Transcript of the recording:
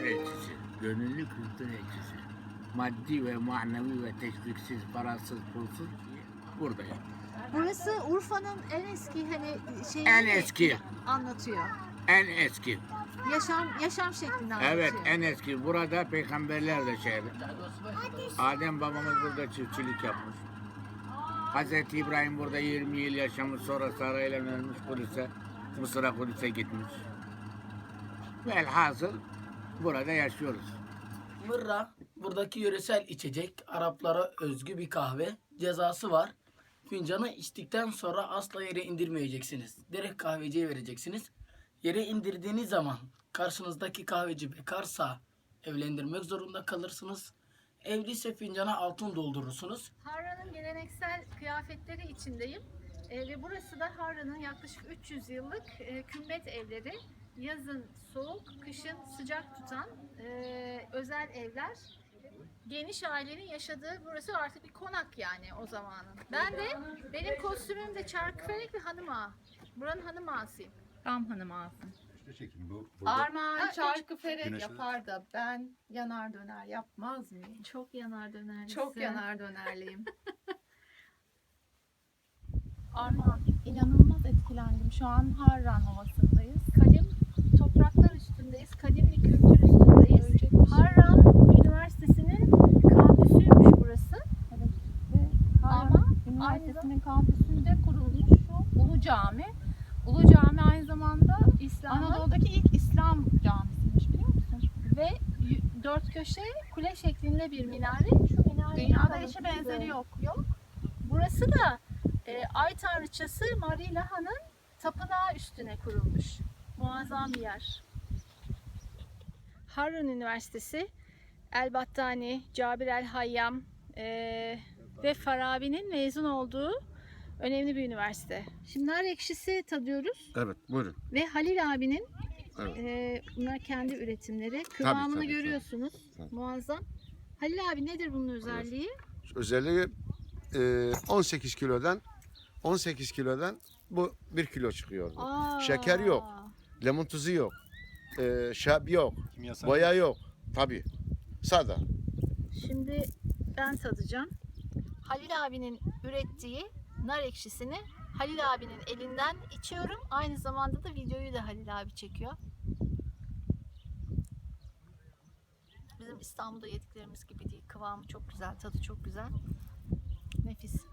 elçisi, gönüllü kültür elçisi. Maddi ve manevi ve teşviksiz, parasız, pulsuz buradayım. Burası Urfa'nın en eski hani şeyi En eski, anlatıyor. en eski. Yaşam yaşam şeklini anlatıyor. Evet, en eski. Burada peygamberler de şehri. Adem babamız burada çiftçilik yapmış. Hazreti İbrahim burada 20 yıl yaşamış, sonra Sara ile ölmüş Kudüs'e, Mısır'a Kudüs'e gitmiş. Velhasıl burada yaşıyoruz. Mırra buradaki yöresel içecek Araplara özgü bir kahve cezası var. Fincanı içtikten sonra asla yere indirmeyeceksiniz. Direkt kahveciye vereceksiniz. Yere indirdiğiniz zaman karşınızdaki kahveci bekarsa evlendirmek zorunda kalırsınız. Evliyse fincana altın doldurursunuz. Harran'ın geleneksel kıyafetleri içindeyim. E, ve burası da Harran'ın yaklaşık 300 yıllık e, kümbet evleri. Yazın soğuk, kışın sıcak tutan e, özel evler. Geniş ailenin yaşadığı burası artık bir konak yani o zamanın. Ben de benim kostümüm de çarkıfelek ve hanım ağa. Buranın hanım ağasıyım. Tam hanım ağasın. Şu şekil bu. burada. Armağan Ha, çarkı felek Güneşli. yapar da ben yanar döner yapmaz mıyım? Çok yanar döner. Çok bize. yanar dönerliyim. Armağan inanılmaz etkilendim. Şu an Harran Ovası'ndayız. Kadim topraklar üstündeyiz. Kadim bir kültür üstündeyiz. Ölecek bir şey. Harran Üniversitesi'nin kampüsüymüş burası. Ve Harran Ama Üniversitesi'nin kampüsünde kurulmuş şu Ulu Cami. Ulu Cami aynı zamanda İslam'ın Anadolu'daki ilk İslam camisiymiş biliyor musun? ve y- dört köşe kule şeklinde bir minare. Şu minare Dünyada eşi benzeri yok. Yok. Burası da e, Ay Tanrıçası Marilaha'nın tapınağı üstüne kurulmuş. Muazzam bir yer. Harran Üniversitesi, El-Battani, Cabir El-Hayyam e, ve Farabi'nin mezun olduğu önemli bir üniversite. Şimdi nar ekşisi tadıyoruz Evet buyurun. ve Halil abinin Evet. e, bunlar kendi üretimleri. Kıvamını tabii, görüyorsunuz. Tabii. Muazzam. Halil abi nedir bunun özelliği? Özelliği e, 18 kilodan 18 kilodan bu 1 kilo çıkıyor. Aa, Şeker yok. Lemon tuzu yok. E, şap yok. Boya yok. Tabi. Sade. Şimdi ben tadacağım. Halil abinin ürettiği nar ekşisini Halil abinin elinden içiyorum. Aynı zamanda da videoyu da Halil abi çekiyor. Bizim İstanbul'da yediklerimiz gibi değil. Kıvamı çok güzel, tadı çok güzel. Nefis.